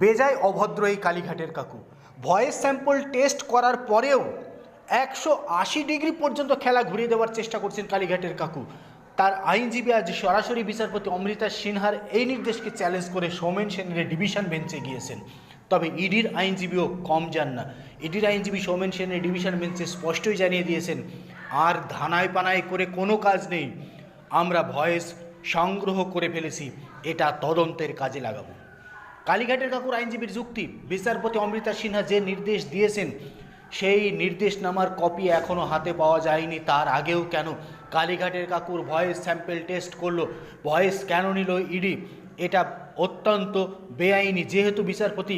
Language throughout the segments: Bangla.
বেজায় অভদ্র এই কালীঘাটের কাকু। ভয়েস স্যাম্পল টেস্ট করার পরেও একশো আশি ডিগ্রি পর্যন্ত খেলা ঘুরিয়ে দেওয়ার চেষ্টা করছেন কালীঘাটের কাকু। তার আইনজীবী আজ সরাসরি বিচারপতি অমৃতা সিনহার এই নির্দেশকে চ্যালেঞ্জ করে সৌমেন সেনের ডিভিশন বেঞ্চে গিয়েছেন। তবে ইডির আইনজীবীও কম যান না। ইডির আইনজীবী সৌমেন সেনের ডিভিশন বেঞ্চে স্পষ্টই জানিয়ে দিয়েছেন, আর ধানায় পানায় করে কোনো কাজ নেই। আমরা ভয়েস সংগ্রহ করে ফেলেছি। এটা তদন্তের কাজে লাগাবো। কালীঘাটের কাকুর আইনজীবীর যুক্তি, বিচারপতি অমৃতা সিনহা যে নির্দেশ দিয়েছেন, সেই নির্দেশনামার কপি এখনও হাতে পাওয়া যায়নি। তার আগেও কেন কালীঘাটের কাকুর ভয়েস স্যাম্পেল টেস্ট করল, ভয়েস কেন নিল ইডি? এটা অত্যন্ত বেআইনি। যেহেতু বিচারপতি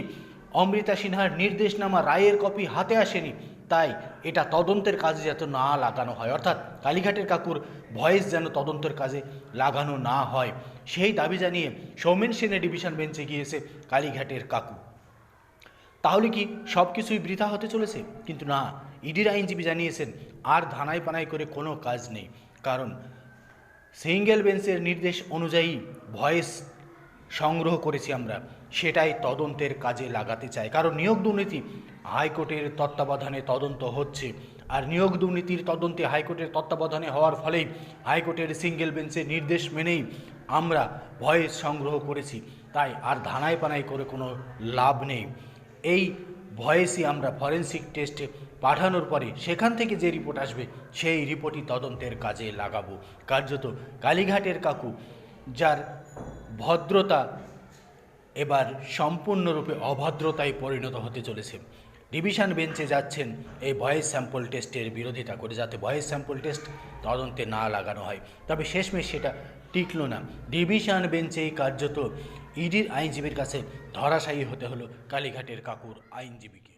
অমৃতা সিনহার নির্দেশনামা রায়ের কপি হাতে আসেনি তাই এটা তদন্তের কাজে যাতে না লাগানো হয়। অর্থাৎ কালীঘাটের কাকুর ভয়েস যেন তদন্তের কাজে লাগানো না হয়, সেই দাবি জানিয়ে সৌমেন সেনের ডিভিশন বেঞ্চে গিয়েছে কালীঘাটের কাকু। তাহলে কি সব কিছুই বৃথা হতে চলেছে? কিন্তু না, ইডির আইনজীবী জানিয়েছেন, আর ধানাই পানাই করে কোনো কাজ নেই। কারণ সিঙ্গেল বেঞ্চের নির্দেশ অনুযায়ী ভয়েস সংগ্রহ করেছি আমরা, সেটাই তদন্তের কাজে লাগাতে চাই কারণ নিয়োগ দুর্নীতি হাইকোর্টের তত্ত্বাবধানে তদন্ত হচ্ছে। আর নিয়োগ দুর্নীতির তদন্তে হাইকোর্টের তত্ত্বাবধানে হওয়ার ফলেই হাইকোর্টের সিঙ্গেল বেঞ্চের নির্দেশ মেনেই আমরা ভয়েস সংগ্রহ করেছি। তাই আর ধানায় পানাই করে কোনো লাভ নেই। এই ভয়েসই আমরা ফরেন্সিক টেস্টে পাঠানোর পরে সেখান থেকে যে রিপোর্ট আসবে, সেই রিপোর্টই তদন্তের কাজে লাগাবো। কার্যত কালীঘাটের কাকু, যার ভদ্রতা এবার সম্পূর্ণরূপে অভদ্রতায় পরিণত হতে চলেছে। ডিভিশন বেঞ্চে যাচ্ছেন এই ভয়েস স্যাম্পল টেস্টের বিরোধিতা করে, যাতে ভয়েস স্যাম্পল টেস্ট তদন্তে না লাগানো হয়। তবে শেষমেশ সেটা টিকল না। ডিভিশন বেঞ্চেই কার্যত ইডির আইনজীবীর কাছে ধরাশায়ী হতে হলো কালীঘাটের কাকুর আইনজীবীকে।